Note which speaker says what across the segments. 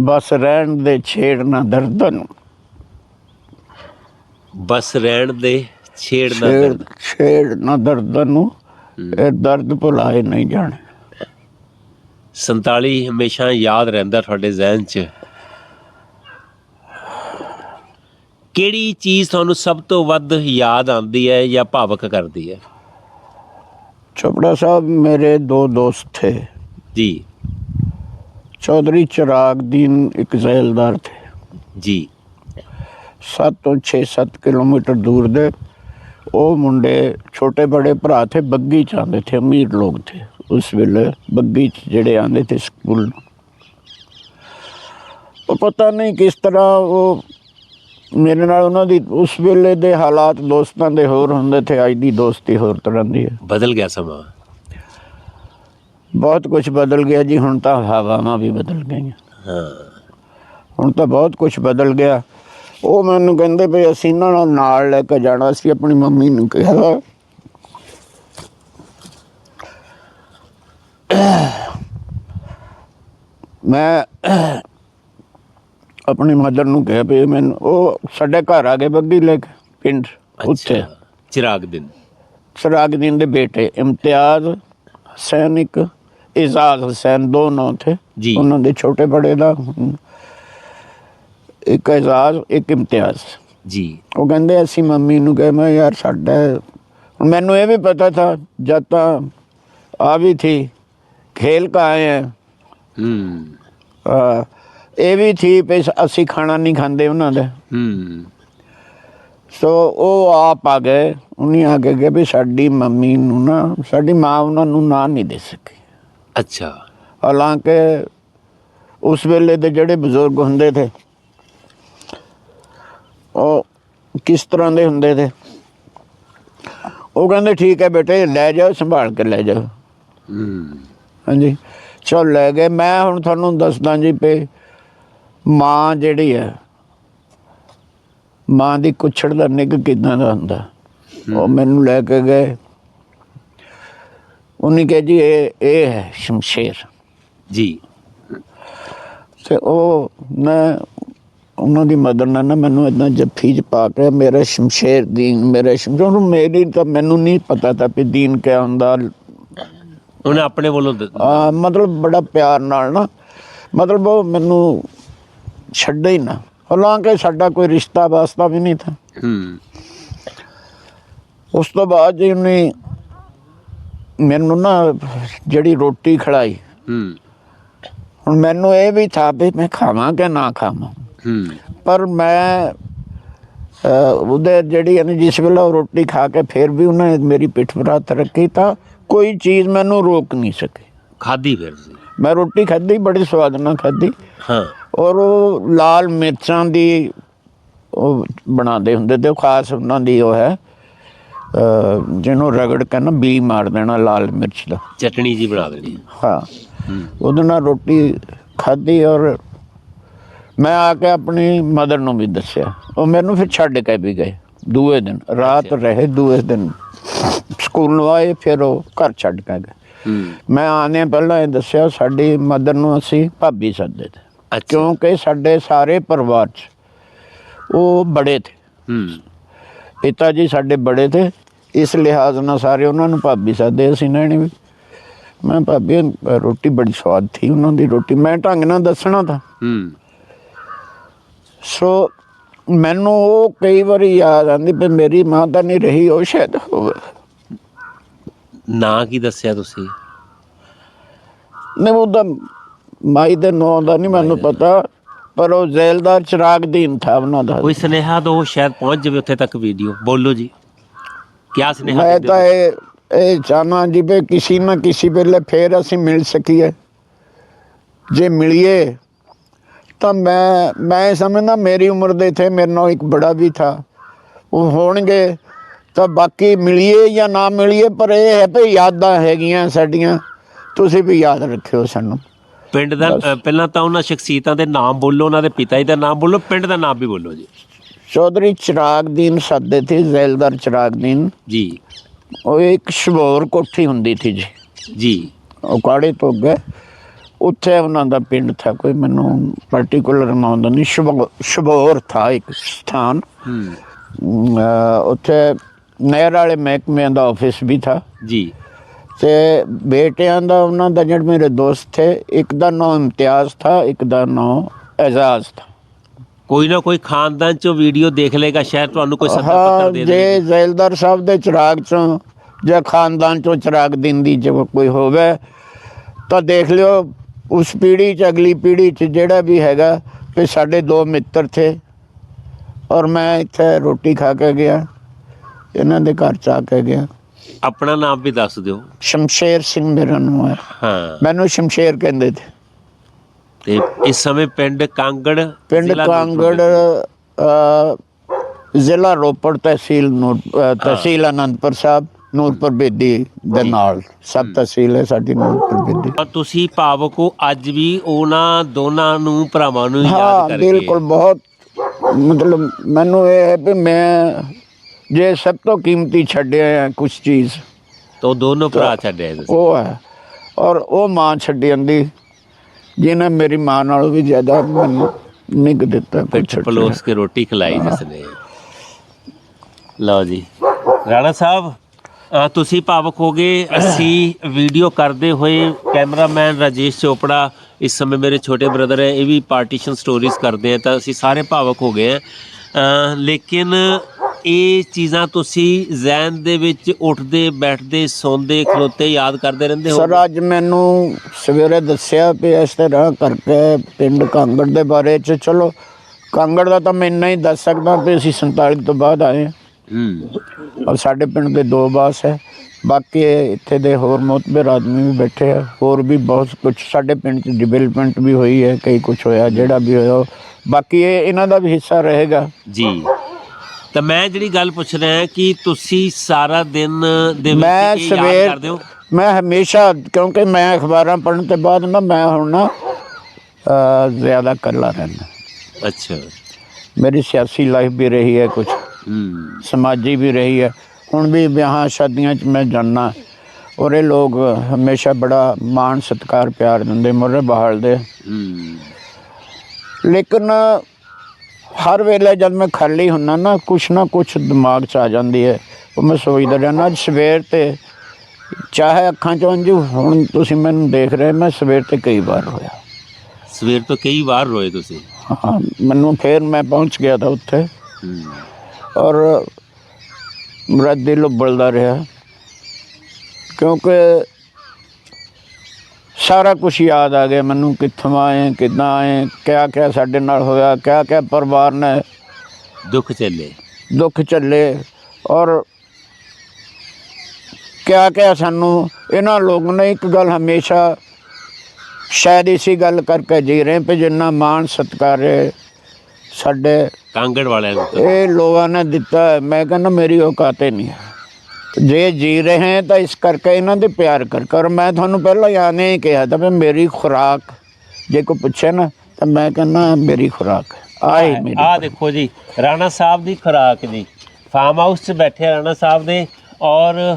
Speaker 1: ਬਸ ਰਹਿਣ ਦੇ ਛੇੜ ਨਾ ਦਰਦ ਨੂੰ।
Speaker 2: ਬਸ ਰਹਿਣ ਦੇ ਛੇੜ ਨਾ
Speaker 1: ਛੇੜ
Speaker 2: ਦਰਦ।
Speaker 1: ਛੇੜ ਨਾ ਦਰਦ ਨੂੰ ਇਹ ਦਰਦ ਭੁਲਾਏ ਨਹੀਂ ਜਾਣੇ।
Speaker 2: 47 ਹਮੇਸ਼ਾ ਯਾਦ ਰਹਿੰਦਾ ਤੁਹਾਡੇ ਜ਼ਿਹਨ 'ਚ। ਕਿਹੜੀ ਚੀਜ਼ ਤੁਹਾਨੂੰ ਸਭ ਤੋਂ ਵੱਧ ਯਾਦ ਆਉਂਦੀ ਹੈ ਜਾਂ ਭਾਵਕ ਕਰਦੀ ਹੈ?
Speaker 1: ਚੋਪੜਾ ਸਾਹਿਬ ਮੇਰੇ ਦੋ ਦੋਸਤ ਥੇ।
Speaker 2: ਜੀ।
Speaker 1: ਚੌਧਰੀ ਚਿਰਾਗ ਦੀਨ ਇੱਕ ਜ਼ੈਲਦਾਰ ਥੇ।
Speaker 2: ਜੀ।
Speaker 1: 7 ਤੋਂ 6-7 ਕਿਲੋਮੀਟਰ ਦੂਰ ਦੇ। ਉਹ ਮੁੰਡੇ ਛੋਟੇ ਬੜੇ ਭਰਾ ਥੇ ਬੱਗੀ ਚ ਆਉਂਦੇ ਥੇ ਅਮੀਰ ਲੋਕ ਥੇ। ਉਸ ਵੇਲੇ ਬੱਗੀ ਚ ਜਿਹੜੇ ਆਉਂਦੇ ਥੇ ਸਕੂਲ ਉਹ ਪਤਾ ਨਹੀਂ ਕਿਸ ਤਰ੍ਹਾਂ ਉਹ ਮੇਰੇ ਨਾਲ ਉਹਨਾਂ ਦੀ ਉਸ ਵੇਲੇ ਦੇ ਹਾਲਾਤ ਦੋਸਤਾਂ ਦੇ ਹੋਰ ਹੁੰਦੇ ਥੇ ਅੱਜ ਦੀ ਦੋਸਤੀ ਹੋਰ ਤਰ੍ਹਾਂ ਦੀ ਹੈ।
Speaker 2: ਬਦਲ ਗਿਆ ਸਮਾਂ।
Speaker 1: ਬਹੁਤ ਕੁਝ ਬਦਲ ਗਿਆ ਜੀ ਹੁਣ ਤਾਂ ਹਵਾਵਾਂ ਵੀ ਬਦਲ ਗਈਆਂ।
Speaker 2: ਹਾਂ।
Speaker 1: ਹੁਣ ਤਾਂ ਬਹੁਤ ਕੁਝ ਬਦਲ ਗਿਆ। ਉਹ ਮੈਨੂੰ ਕਹਿੰਦੇ ਵੀ ਅਸੀਂ ਇਹਨਾਂ ਨਾਲ ਨਾਲ ਲੈ ਕੇ ਜਾਣਾ ਸੀ ਆਪਣੀ ਮੰਮੀ ਨੂੰ ਕਿਹਾ ਮੈਂ ਆਪਣੀ ਮਦਰ ਨੂੰ ਕਿਹਾ ਵੀ ਮੈਨੂੰ ਉਹ ਸਾਡੇ ਘਰ ਆ ਗਏ ਬੱਗੀ ਲੈ ਕੇ ਪਿੰਡ ਉੱਥੇ।
Speaker 2: ਚਿਰਾਗ ਦਿਨ।
Speaker 1: ਸਰਾਗਦੀਨ ਦੇ ਬੇਟੇ ਇਮਤਿਆਜ਼ ਹੁਸੈਨ ਇੱਕ ਇਜ਼ਾਜ਼ ਹੁਸੈਨ ਦੋ ਨਾਂ ਥੇ
Speaker 2: ਜੀ।
Speaker 1: ਉਹਨਾਂ ਦੇ ਛੋਟੇ ਬੜੇ ਦਾ ਇੱਕ ਇਜ਼ਾਜ਼ ਇੱਕ ਇਮਤਿਆਜ਼
Speaker 2: ਜੀ
Speaker 1: ਉਹ ਕਹਿੰਦੇ ਅਸੀਂ ਮੰਮੀ ਨੂੰ ਕਹੇ ਮੈਂ ਯਾਰ ਸਾਡਾ ਹੁਣ ਮੈਨੂੰ ਇਹ ਵੀ ਪਤਾ ਥਾ ਜਦ ਤਾਂ ਆ ਵੀ ਥੀ खेल का आए हैं
Speaker 2: ਹੂੰ
Speaker 1: ਆ, ਇਹ ਵੀ ਥੀ ਵੀ ਅਸੀਂ ਖਾਣਾ ਨਹੀਂ ਖਾਂਦੇ ਉਹਨਾਂ ਦਾ
Speaker 2: ਹੂੰ
Speaker 1: ਸੋ ਉਹ ਆਪ ਆ ਗਏ ਉਹਨੇ ਆ ਕੇ ਕਿਹਾ ਵੀ ਸਾਡੀ ਮੰਮੀ ਨੂੰ ਨਾ ਸਾਡੀ ਮਾਂ ਉਹਨਾਂ ਨੂੰ ਨਾਂ ਨਹੀਂ ਦੇ ਸਕੀ
Speaker 2: ਅੱਛਾ।
Speaker 1: ਹਾਲਾਂਕਿ ਉਸ ਵੇਲੇ ਦੇ ਜਿਹੜੇ ਬਜ਼ੁਰਗ ਹੁੰਦੇ ਥੇ ਉਹ ਕਿਸ ਤਰ੍ਹਾਂ ਦੇ ਹੁੰਦੇ ਥੇ? ਉਹ ਕਹਿੰਦੇ ਠੀਕ ਹੈ ਬੇਟੇ ਲੈ ਜਾਓ ਸੰਭਾਲ ਕੇ ਲੈ ਜਾਓ।
Speaker 2: ਹੂੰ।
Speaker 1: ਹਾਂਜੀ। ਚਲ ਲੈ ਗਏ। ਮੈਂ ਹੁਣ ਤੁਹਾਨੂੰ ਦੱਸਦਾ ਜੀ ਪੇ ਮਾਂ ਜਿਹੜੀ ਹੈ ਮਾਂ ਦੀ ਕੁਛੜ ਦਾ ਨਿੱਘ ਕਿਦਾਂ ਦਾ ਹੁੰਦਾ? ਉਹ ਮੈਨੂੰ ਲੈ ਕੇ ਗਏ। ਉਹਨੇ ਕਿਹਾ ਜੀ ਇਹ ਇਹ ਹੈ ਸ਼ਮਸ਼ੇਰ।
Speaker 2: ਜੀ।
Speaker 1: ਤੇ ਉਹ ਮੈਂ ਉਹਨਾਂ ਦੀ ਮਦਦ ਨਾਲ ਨਾ ਮੈਨੂੰ ਇਦਾਂ ਜੱਫੀ ਚ ਪਾ ਕੇ ਮੇਰਾ ਸ਼ਮਸ਼ੇਰ ਦੀਨ ਮੇਰੇ ਸ਼ਮਸ਼ੇਰ ਨੂੰ ਮੇਰੀ ਤਾਂ ਮੈਨੂੰ ਨਹੀਂ ਪਤਾ ਤਾਂ ਵੀ ਦੀਨ ਕਿਆ ਹੁੰਦਾ।
Speaker 2: ਉਹਨੇ ਆਪਣੇ ਵੱਲੋਂ
Speaker 1: ਆ ਮਤਲਬ ਬੜਾ ਪਿਆਰ ਨਾਲ ਨਾ ਮਤਲਬ ਉਹ ਮੈਨੂੰ ਛੱਡੇ ਹੀ ਨਾ। ਹਾਲਾਂਕਿ ਸਾਡਾ ਕੋਈ ਰਿਸ਼ਤਾ ਵਾਸਤਾ ਵੀ ਨਹੀਂ ਥਾ।
Speaker 2: ਹੂੰ।
Speaker 1: ਉਸ ਤੋਂ ਬਾਅਦ ਜੀ ਉਹਨੇ ਮੈਨੂੰ ਨਾ ਜਿਹੜੀ ਰੋਟੀ ਖੜਾਈ
Speaker 2: ਹੂੰ।
Speaker 1: ਹੁਣ ਮੈਨੂੰ ਇਹ ਵੀ ਥਾ ਵੀ ਮੈਂ ਖਾਵਾਂ ਕਿ ਨਾ ਖਾਵਾਂ।
Speaker 2: ਹੂੰ।
Speaker 1: ਪਰ ਮੈਂ ਉਹਦੇ ਜਿਹੜੀ ਇਹਨੇ ਜਿਸ ਵੇਲੇ ਰੋਟੀ ਖਾ ਕੇ ਫਿਰ ਵੀ ਉਹਨੇ ਮੇਰੀ ਪਿੱਠ ਪਰ ਹੱਥ ਰੱਖੀ ਤਾਂ ਕੋਈ ਚੀਜ਼ ਮੈਨੂੰ ਰੋਕ ਨਹੀਂ ਸਕੀ।
Speaker 2: ਖਾਦੀ ਫਿਰ
Speaker 1: ਮੈਂ ਰੋਟੀ ਖਾਧੀ ਬੜੀ ਸਵਾਦ ਨਾਲ ਖਾਧੀ।
Speaker 2: ਹਾਂ।
Speaker 1: ਔਰ ਉਹ ਲਾਲ ਮਿਰਚਾਂ ਦੀ ਉਹ ਬਣਾਉਂਦੇ ਹੁੰਦੇ ਤੇ ਖਾਸ ਉਹਨਾਂ ਦੀ ਉਹ ਹੈ ਜਿਹਨੂੰ ਰਗੜ ਕੇ ਨਾ ਬੀ ਮਾਰ ਦੇਣਾ ਲਾਲ ਮਿਰਚ ਦਾ।
Speaker 2: ਚਟਣੀ ਜੀ ਬਣਾ ਦੇਣੀ।
Speaker 1: ਹਾਂ। ਉਹਦੇ ਨਾਲ ਰੋਟੀ ਖਾਧੀ ਔਰ ਮੈਂ ਆ ਕੇ ਆਪਣੀ ਮਦਰ ਨੂੰ ਵੀ ਦੱਸਿਆ। ਉਹ ਮੈਨੂੰ ਫਿਰ ਛੱਡ ਕੇ ਵੀ ਗਏ ਦੂਏ ਦਿਨ। ਰਾਤ ਰਹੇ ਦੂਏ ਦਿਨ। ਸਕੂਲ ਨੂੰ ਆਏ ਫਿਰ ਉਹ ਘਰ ਛੱਡ ਕੇ ਗਏ। ਮੈਂ ਆਨੇ ਪਹਿਲਾਂ ਇਹ ਦੱਸਿਆ ਸਾਡੀ ਮਦਰ ਨੂੰ ਅਸੀਂ ਭਾਬੀ ਸੱਦਦੇ ਤੇ। ਕਿਉਂਕਿ ਸਾਡੇ ਸਾਰੇ ਪਰਿਵਾਰ 'ਚ ਉਹ ਬੜੇ ਥੇ। ਪਿਤਾ ਜੀ ਸਾਡੇ ਬੜੇ ਥੇ। ਇਸ ਲਿਹਾਜ਼ ਨਾਲ ਸਾਰੇ ਉਹਨਾਂ ਨੂੰ ਭਾਬੀ ਸੱਦੇ ਅਸੀਂ ਵੀ। ਮੈਂ ਭਾਬੀ ਰੋਟੀ ਬੜੀ ਸਵਾਦ ਥੀ ਉਹਨਾਂ ਦੀ ਰੋਟੀ। ਮੈਂ ਢੰਗ ਨਾਲ ਦੱਸਣਾ ਤਾਂ।
Speaker 2: ਹੂੰ।
Speaker 1: ਸੋ ਮੈਨੂੰ ਉਹ ਕਈ ਵਾਰੀ ਯਾਦ ਆਉਂਦੀ ਵੀ ਮੇਰੀ ਮਾਂ ਤਾਂ ਨਹੀਂ ਰਹੀ ਉਹ ਸ਼ਾਇਦ ਹੋਵੇ।
Speaker 2: ਨਾਂ ਕੀ ਦੱਸਿਆ ਤੁਸੀਂ?
Speaker 1: ਨਹੀਂ ਉਹਦਾ ਮਾਈ ਦੇ ਨਾਂ ਦਾ ਨਹੀਂ ਮੈਨੂੰ ਪਤਾ ਪਰ ਉਹ ਜ਼ੈਲਦਾਰ ਚਿਰਾਗ ਦੀਨ ਥਾ ਉਹਨਾਂ ਦਾ।
Speaker 2: ਕੋਈ ਸੁਨੇਹਾ ਦੋ ਸ਼ਾਇਦ ਪਹੁੰਚ ਜਾਵੇ ਉੱਥੇ ਤੱਕ ਵੀਡੀਓ। ਬੋਲੋ ਜੀ। ਸੁਨੇਹਾ
Speaker 1: ਮੈਂ
Speaker 2: ਦਿੰਦੇ
Speaker 1: ਤਾਂ
Speaker 2: ਹੋ?
Speaker 1: ਇਹ ਇਹ ਚਾਹਨਾ ਜੀ ਵੀ ਕਿਸੇ ਨਾ ਕਿਸੇ ਵੇਲੇ ਫੇਰ ਅਸੀਂ ਮਿਲ ਸਕੀਏ। ਜੇ ਮਿਲੀਏ ਤਾਂ ਮੈਂ ਮੈਂ ਸਮਝਦਾ ਮੇਰੀ ਉਮਰ ਦੇ ਥੇ ਮੇਰੇ ਨਾਲ ਇੱਕ ਬੜਾ ਵੀ ਥਾ। ਉਹ ਹੋਣਗੇ ਤਾਂ ਬਾਕੀ ਮਿਲੀਏ ਜਾਂ ਨਾ ਮਿਲੀਏ ਪਰ ਇਹ ਹੈ ਵੀ ਯਾਦਾਂ ਹੈਗੀਆਂ ਸਾਡੀਆਂ। ਤੁਸੀਂ ਵੀ ਯਾਦ ਰੱਖਿਓ ਸਾਨੂੰ।
Speaker 2: ਪਿੰਡ ਦਾ ਪਹਿਲਾਂ ਤਾਂ ਉਹਨਾਂ ਸ਼ਖਸੀਅਤਾਂ ਦੇ ਨਾਮ ਬੋਲੋ ਉਹਨਾਂ ਦੇ ਪਿਤਾ ਜੀ ਦਾ ਨਾਮ ਬੋਲੋ ਪਿੰਡ ਦਾ ਨਾਮ ਵੀ ਬੋਲੋ ਜੀ।
Speaker 1: ਚੌਧਰੀ ਚਿਰਾਗ ਦੀਨ ਸਾਦੇ ਥੇ ਜ਼ੈਲਦਾਰ ਚਿਰਾਗ ਦੀਨ।
Speaker 2: ਜੀ।
Speaker 1: ਉਹ ਇੱਕ ਸ਼ਬੋਰ ਕੋਠੀ ਹੁੰਦੀ ਥੀ ਜੀ।
Speaker 2: ਜੀ।
Speaker 1: ਉਹ ਕਾੜੇ ਤੋਂ ਗਏ ਉੱਥੇ ਉਹਨਾਂ ਦਾ ਪਿੰਡ ਥਾ। ਕੋਈ ਮੈਨੂੰ ਪਾਰਟਿਕੂਲਰ ਨਾਮ ਨਹੀਂ। ਸ਼ਬੋ ਸ਼ਬੋਰ ਥਾ ਇੱਕ ਸਥਾਨ।
Speaker 2: ਹੂੰ।
Speaker 1: ਉੱਥੇ ਨਹਿਰ ਵਾਲੇ ਮਹਿਕਮੇ ਦਾ ਆਫਿਸ ਵੀ ਥਾ।
Speaker 2: ਜੀ।
Speaker 1: ਤੇ ਬੇਟਿਆਂ ਦਾ ਉਹਨਾਂ ਦਾ ਜਿਹੜੇ ਮੇਰੇ ਦੋਸਤ ਥੇ ਇੱਕ ਦਾ ਨਾਮ ਇਮਤਿਆਜ਼ ਥਾ ਇੱਕ ਦਾ ਨਾਮ ਐਜ਼ਾਜ਼ ਥਾ।
Speaker 2: ਕੋਈ ਨਾ ਕੋਈ ਖਾਨਦਾਨ ਚੋਂ ਵੀਡੀਓ ਦੇਖ ਲੇਗਾ ਸ਼ਾਇਦ ਤੁਹਾਨੂੰ ਕੋਈ ਸੱਦਾ
Speaker 1: ਹਾਂ
Speaker 2: ਪੱਤਰ ਦੇ
Speaker 1: ਜੇ
Speaker 2: ਦੇ
Speaker 1: ਜ਼ੈਲਦਾਰ ਸਾਹਿਬ ਦੇ ਚਿਰਾਗ ਚੋਂ ਜਾਂ ਖਾਨਦਾਨ ਚੋਂ ਚਿਰਾਗ ਦਿੰਦੀ ਜੇ ਕੋਈ ਹੋਵੇ ਤਾਂ ਦੇਖ ਲਿਓ ਉਸ ਪੀੜ੍ਹੀ ਚ ਅਗਲੀ ਪੀੜ੍ਹੀ ਚ ਜਿਹੜਾ ਵੀ ਹੈਗਾ ਵੀ ਸਾਡੇ ਦੋ ਮਿੱਤਰ ਥੇ ਔਰ ਮੈਂ ਇੱਥੇ ਰੋਟੀ ਖਾ ਕੇ ਗਿਆ ਇਹਨਾਂ ਦੇ ਘਰ ਚ ਆ ਕੇ ਗਿਆ।
Speaker 2: ਆਪਣਾ ਨਾਮ ਵੀ ਦੱਸ ਦਿਓ।
Speaker 1: ਸ਼ਮਸ਼ੇਰ ਸਿੰਘ ਮੇਰਾ ਨਾਮ ਹੈ।
Speaker 2: ਹਾਂ।
Speaker 1: ਮੈਨੂੰ ਸ਼ਮਸ਼ੇਰ ਕਹਿੰਦੇ ਤੇ
Speaker 2: ਤੇ ਇਸ ਸਮੇਂ ਪਿੰਡ ਕਾਂਗੜ
Speaker 1: ਪਿੰਡ
Speaker 2: ਜ਼ਿਲ੍ਹਾ
Speaker 1: ਕਾਂਗੜ ਅ, ਜ਼ਿਲ੍ਹਾ ਰੋਪੜ ਤਹਿਸੀਲ ਨੂਰ ਅ, ਤਹਿਸੀਲ ਅਨੰਦਪੁਰ ਸਾਹਿਬ ਨੂਰਪੁਰ ਬੇਦੀ ਦੇ ਨਾਲ। ਸਬ ਤਹਿਸੀਲ ਹੈ ਸਾਡੀ ਨੂਰਪੁਰ ਬੇਦੀ।
Speaker 2: ਔਰ ਤੁਸੀਂ ਭਾਵਕ ਹੋ ਅੱਜ ਵੀ ਉਹਨਾਂ ਦੋਨਾਂ ਨੂੰ ਭਰਾਵਾਂ ਨੂੰ
Speaker 1: ਹਾਂ
Speaker 2: ਯਾਦ ਕਰਕੇ।
Speaker 1: ਬਿਲਕੁਲ ਬਹੁਤ ਮਤਲਬ ਮੈਨੂੰ ਇਹ ਹੈ ਵੀ ਮੈਂ ਜੇ ਸਭ ਤੋਂ ਕੀਮਤੀ ਛੱਡਿਆ ਹੈ ਕੁਝ ਚੀਜ਼
Speaker 2: ਤਾਂ ਉਹ ਦੋਨੋਂ ਭਰਾ ਛੱਡਿਆ ਤੁਸੀਂ।
Speaker 1: ਉਹ ਹੈ। ਔਰ ਉਹ ਮਾਂ ਛੱਡੀ ਜਾਂਦੀ। ਜਿਹਨੇ ਮੇਰੀ ਮਾਂ ਨਾਲੋਂ ਵੀ ਜ਼ਿਆਦਾ ਮੈਨੂੰ ਨਿੱਘ ਦਿੱਤਾ ਕੁਛ।
Speaker 2: ਪਲੋਸ ਕੇ ਰੋਟੀ ਖਿਲਾਈ ਜਿਸਨੇ। ਲਓ ਜੀ। ਰਾਣਾ ਸਾਹਿਬ ਅ, ਤੁਸੀਂ ਭਾਵਕ ਹੋ ਗਏ। ਅਸੀਂ ਵੀਡੀਓ ਕਰਦੇ ਹੋਏ ਕੈਮਰਾਮੈਨ ਰਾਜੇਸ਼ ਚੋਪੜਾ ਇਸ ਸਮੇਂ ਮੇਰੇ ਛੋਟੇ ਬ੍ਰਦਰ ਹੈ। ਇਹ ਵੀ ਪਾਰਟੀਸ਼ਨ ਸਟੋਰੀਜ਼ ਕਰਦੇ ਆ ਤਾਂ ਅਸੀਂ ਸਾਰੇ ਭਾਵਕ ਹੋ ਗਏ ਆ। ਲੇਕਿਨ ਇਹ ਚੀਜ਼ਾਂ ਤੁਸੀਂ ਜ਼ਹਿਨ ਦੇ ਵਿੱਚ ਉੱਠਦੇ ਬੈਠਦੇ ਸੌਂਦੇ ਖਲੋਤੇ ਯਾਦ ਕਰਦੇ ਰਹਿੰਦੇ ਹੋ
Speaker 1: ਸਰ ਅੱਜ ਮੈਨੂੰ ਸਵੇਰੇ ਦੱਸਿਆ ਵੀ ਇਸ ਤਰ੍ਹਾਂ ਕਰਕੇ ਪਿੰਡ ਕਾਂਗੜ ਦੇ ਬਾਰੇ ਚ। ਚਲੋ ਕਾਂਗੜ ਦਾ ਤਾਂ ਮੈਂ ਇੰਨਾ ਹੀ ਦੱਸ ਸਕਦਾ ਵੀ ਅਸੀਂ 47 ਤੋਂ ਬਾਅਦ ਆਏ ਹਾਂ।
Speaker 2: ਹੂੰ।
Speaker 1: ਔਰ ਸਾਡੇ ਪਿੰਡ ਦੇ ਦੋ ਬਾਸ ਹੈ। ਬਾਕੀ ਇੱਥੇ ਦੇ ਹੋਰ ਮੋਤਬਰ ਆਦਮੀ ਵੀ ਬੈਠੇ ਆ। ਹੋਰ ਵੀ ਬਹੁਤ ਕੁਝ ਸਾਡੇ ਪਿੰਡ ਚ ਡਿਵੈਲਪਮੈਂਟ ਵੀ ਹੋਈ ਹੈ ਕਈ ਕੁਝ ਹੋਇਆ ਜਿਹੜਾ ਵੀ ਹੋਇਆ ਉਹ- ਬਾਕੀ ਇਹ ਇਹਨਾਂ ਦਾ ਵੀ ਹਿੱਸਾ ਰਹੇਗਾ।
Speaker 2: ਜੀ। ਤਾਂ ਮੈਂ ਜਿਹੜੀ ਗੱਲ ਪੁੱਛ ਰਿਹਾ ਕਿ ਤੁਸੀਂ ਸਾਰਾ ਦਿਨ ਦੇ ਵਿੱਚ
Speaker 1: ਮੈਂ
Speaker 2: ਇਹ ਯਾਦ
Speaker 1: ਸਵੇਰ
Speaker 2: ਕਰਦੇ ਹੋ?
Speaker 1: ਮੈਂ ਹਮੇਸ਼ਾ ਕਿਉਂਕਿ ਮੈਂ ਅਖਬਾਰਾਂ ਪੜ੍ਹਨ ਤੋਂ ਬਾਅਦ ਨਾ ਮੈਂ ਹੁਣ ਨਾ ਅ, ਜ਼ਿਆਦਾ ਇਕੱਲਾ ਰਹਿੰਦਾ।
Speaker 2: ਅੱਛਾ।
Speaker 1: ਮੇਰੀ ਸਿਆਸੀ ਲਾਈਫ ਵੀ ਰਹੀ ਹੈ ਕੁਝ
Speaker 2: ਹੂੰ।
Speaker 1: ਸਮਾਜੀ ਵੀ ਰਹੀ ਹੈ। ਹੁਣ ਵੀ ਵਿਆਹਾਂ ਸ਼ਾਦੀਆਂ 'ਚ ਮੈਂ ਜਾਣਾ ਔਰ ਇਹ ਲੋਕ ਹਮੇਸ਼ਾ ਬੜਾ ਮਾਣ ਸਤਿਕਾਰ ਪਿਆਰ ਦਿੰਦੇ ਮੁਰੇ ਬਹਾਲਦੇ।
Speaker 2: ਹੂੰ।
Speaker 1: ਲੇਕਿਨ ਹਰ ਵੇਲੇ ਜਦ ਮੈਂ ਖਾਲੀ ਹੁੰਨਾ ਨਾ ਕੁਛ ਨਾ ਕੁਛ ਦਿਮਾਗ 'ਚ ਆ ਜਾਂਦੀ ਹੈ। ਉਹ ਮੈਂ ਸੋਚਦਾ ਰਹਿਣਾ ਅੱਜ ਸਵੇਰ ਤੇ ਚਾਹੇ ਅੱਖਾਂ 'ਚੋਂ ਅੰਜੂ ਹੁਣ ਤੁਸੀਂ ਮੈਨੂੰ ਦੇਖ ਰਹੇ ਮੈਂ ਸਵੇਰ ਤੇ ਕਈ ਵਾਰ ਹੋਇਆ
Speaker 2: ਸਵੇਰ ਤੋਂ ਕਈ ਵਾਰ ਰੋਏ ਤੁਸੀਂ?
Speaker 1: ਹਾਂ ਮੈਨੂੰ ਫੇਰ ਮੈਂ ਪਹੁੰਚ ਗਿਆ ਤਾਂ ਉੱਥੇ। ਔਰ ਮੇਰਾ ਦਿਲ ਉਬਲਦਾ ਰਿਹਾ। ਕਿਉਂਕਿ ਸਾਰਾ ਕੁਝ ਯਾਦ ਆ ਗਿਆ ਮੈਨੂੰ ਕਿੱਥੋਂ ਆਏ ਕਿੱਦਾਂ ਆਏ ਕਿਆ ਕਿਆ ਸਾਡੇ ਨਾਲ ਹੋਇਆ ਕਿਆ ਕਿਆ ਪਰਿਵਾਰ ਨੇ
Speaker 2: ਦੁੱਖ ਚੱਲੇ
Speaker 1: ਦੁੱਖ ਝੱਲੇ ਔਰ ਕਿਆ ਕਿਆ ਸਾਨੂੰ ਇਹਨਾਂ ਲੋਕ ਨੇ ਇੱਕ ਗੱਲ ਹਮੇਸ਼ਾ ਸ਼ਾਇਦ ਇਸੀ ਗੱਲ ਕਰਕੇ ਜੀ ਰਹੇ ਪਏ ਜਿੰਨਾ ਮਾਣ ਸਤਿਕਾਰ ਹੈ ਸਾਡੇ
Speaker 2: ਕਾਂਗੜ ਵਾਲਿਆਂ ਨੂੰ।
Speaker 1: ਇਹ ਲੋਕਾਂ ਨੇ ਦਿੱਤਾ। ਮੈਂ ਕਹਿੰਦਾ ਮੇਰੀ ਔਕਾਤ ਹੀ ਨਹੀਂ ਹੈ ਜੇ ਜੀ ਰਹੇ ਹੈ ਤਾਂ ਇਸ ਕਰਕੇ ਇਹਨਾਂ ਦੇ ਪਿਆਰ ਕਰ ਕਰ। ਮੈਂ ਤੁਹਾਨੂੰ ਪਹਿਲਾਂ ਹੀ ਆਨੇ ਹੀ ਕਿਹਾ ਤਾਂ ਵੀ ਮੇਰੀ ਖੁਰਾਕ ਜੇ ਕੋਈ ਪੁੱਛੇ ਨਾ ਤਾਂ ਮੈਂ ਕਹਿੰਦਾ ਮੇਰੀ ਖੁਰਾਕ ਆਏ ਮੇਰੀ
Speaker 2: ਆਹ ਦੇਖੋ ਜੀ ਰਾਣਾ ਸਾਹਿਬ ਦੀ ਖੁਰਾਕ ਜੀ। ਫਾਰਮ ਹਾਊਸ 'ਚ ਬੈਠੇ ਆ ਰਾਣਾ ਸਾਹਿਬ ਦੇ ਔਰ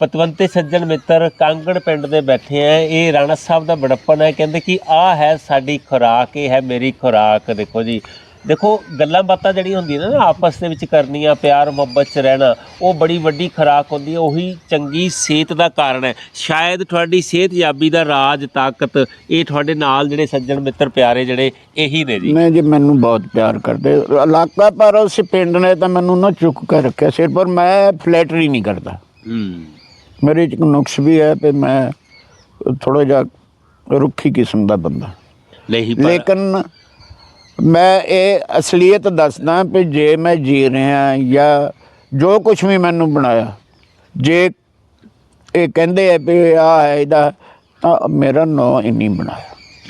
Speaker 2: ਪਤਵੰਤੇ ਸੱਜਣ ਮਿੱਤਰ ਕਾਂਗੜ ਪਿੰਡ ਦੇ ਬੈਠੇ ਆ। ਇਹ ਰਾਣਾ ਸਾਹਿਬ ਦਾ ਬੜਪਨ ਹੈ ਕਹਿੰਦੇ ਕਿ ਆਹ ਹੈ ਸਾਡੀ ਖੁਰਾਕ ਇਹ ਹੈ ਮੇਰੀ ਖੁਰਾਕ ਦੇਖੋ ਜੀ। ਦੇਖੋ ਗੱਲਾਂ ਬਾਤਾਂ ਜਿਹੜੀਆਂ ਹੁੰਦੀਆਂ ਨੇ ਨਾ ਆਪਸ ਦੇ ਵਿੱਚ ਕਰਨੀਆਂ ਪਿਆਰ ਮੁਹੱਬਤ 'ਚ ਰਹਿਣਾ ਉਹ ਬੜੀ ਵੱਡੀ ਖੁਰਾਕ ਹੁੰਦੀ ਹੈ ਉਹੀ ਚੰਗੀ ਸਿਹਤ ਦਾ ਕਾਰਨ ਹੈ। ਸ਼ਾਇਦ ਤੁਹਾਡੀ ਸਿਹਤ ਯਾਬੀ ਦਾ ਰਾਜ ਤਾਕਤ ਇਹ ਤੁਹਾਡੇ ਨਾਲ ਜਿਹੜੇ ਸੱਜਣ ਮਿੱਤਰ ਪਿਆਰੇ ਜਿਹੜੇ ਇਹੀ ਨੇ ਜੀ।
Speaker 1: ਨੇ ਜੀ ਮੈਨੂੰ ਬਹੁਤ ਪਿਆਰ ਕਰਦੇ। ਇਲਾਕਾ ਪਰ ਉਸ ਪਿੰਡ ਨੇ ਤਾਂ ਮੈਨੂੰ ਨਾ ਚੁੱਕ ਕੇ ਰੱਖਿਆ ਸਿਰ ਪਰ ਮੈਂ ਫਲੈਟਰੀ ਨਹੀਂ ਕਰਦਾ।
Speaker 2: ਹੂੰ।
Speaker 1: ਮੇਰੇ ਚ ਇੱਕ ਨੁਕਸ ਵੀ ਹੈ ਕਿ ਮੈਂ ਥੋੜਾ ਜਿਹਾ ਰੁੱਖੀ ਕਿਸਮ ਦਾ ਬੰਦਾ। ਲੇਕਿਨ ਮੈਂ ਇਹ ਅਸਲੀਅਤ ਦੱਸਦਾ ਕਿ ਜੇ ਮੈਂ ਜੀ ਰਿਹਾ ਜਾਂ ਜੋ ਕੁਝ ਵੀ ਮੈਨੂੰ ਬਣਾਇਆ, ਜੇ ਇਹ ਕਹਿੰਦੇ ਆ ਵੀ ਆ ਹੈ ਇਹਦਾ ਤਾਂ ਮੇਰਾ ਨਾਂ ਹੀ ਨਹੀਂ ਬਣਾਇਆ।